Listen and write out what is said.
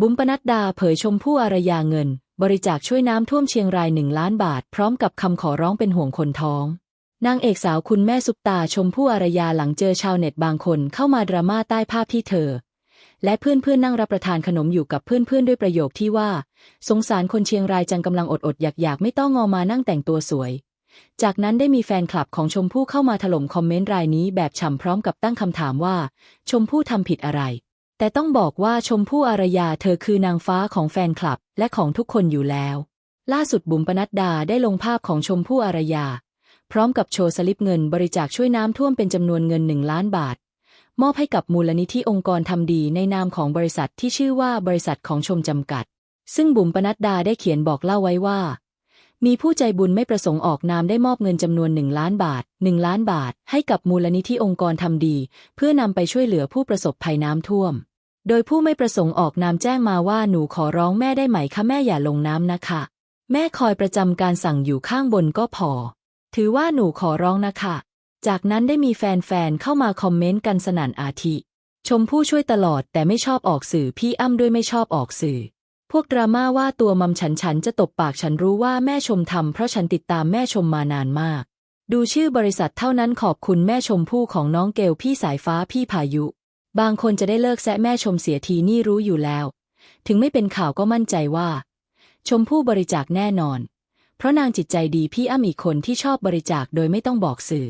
บุ๋มปนัดดาเผยชมพู่อารยาเงิน บริจาคช่วยน้ำท่วมเชียงรายหนึ่งล้านบาท พร้อมกับคำขอร้องเป็นห่วงคนท้อง นางเอกสาวคุณแม่ซุปตาชมพู่อารยาหลังเจอชาวเน็ตบางคนเข้ามาดราม่าใต้ภาพที่เธอ และเพื่อนๆนั่งรับประทานขนมอยู่กับเพื่อนๆด้วยประโยคที่ว่า สงสารคนเชียงรายจังกำลังอดอดๆอยากๆ ไม่ต้องงอมานั่งแต่งตัวสวย จากนั้นได้มีแฟนคลับของชมพู่เข้ามาถล่มคอมเมนต์รายนี้แบบฉ่ำพร้อมกับตั้งคำถามว่า ชมพู่ทำผิดอะไร แต่ต้องบอกว่าชมพู่อารยาเธอคือนางฟ้าของแฟนคลับและของทุกคนอยู่แล้ว ล่าสุดบุ๋มปนัดดาได้ลงภาพของชมพู่อารยา พร้อมกับโชว์สลิปเงินบริจาคช่วยน้ำท่วมเป็นจำนวนเงินหนึ่งล้านบาท มอบให้กับมูลนิธิองค์กรทำดีในนามของบริษัทที่ชื่อว่าบริษัทของชมจำกัด ซึ่งบุ๋มปนัดดาได้เขียนบอกเล่าไว้ว่า มีผู้ใจบุญไม่ประสงค์ออกนามได้มอบเงินจำนวนหนึ่งล้านบาทหนึ่งล้านบาท ให้กับมูลนิธิองค์กรทำดี เพื่อนำไปช่วยเหลือผู้ประสบภัยน้ำท่วม โดยผู้ไม่ประสงค์ออกนามแจ้งมาว่าหนูขอร้องแม่ได้ไหมคะแม่อย่าลงน้ำนะคะ แม่คอยประจำการสั่งอยู่ข้างบนก็พอ ถือว่าหนูขอร้องนะคะ จากนั้นได้มีแฟนๆเข้ามาคอมเมนต์กันสนั่นอาทิ ชมพู่ช่วยตลอดแต่ไม่ชอบออกสื่อพี่อ้ำด้วยไม่ชอบออกสื่อ พวกดราม่าว่าตัวมัมฉันฉันจะตบปากฉันรู้ว่าแม่ชมทำเพราะฉันติดตามแม่ชมมานานมาก ดูชื่อบริษัทเท่านั้นขอบคุณแม่ชมพู่ของน้องเกลพี่สายฟ้าพี่พายุ บางคนจะได้เลิกแซะแม่ชมเสียทีนี่รู้อยู่แล้ว ถึงไม่เป็นข่าวก็มั่นใจว่า ชมผู้บริจาคแน่นอน เพราะนางจิตใจดีพี่อ้ำอีกคนที่ชอบบริจาคโดยไม่ต้องบอกสื่อ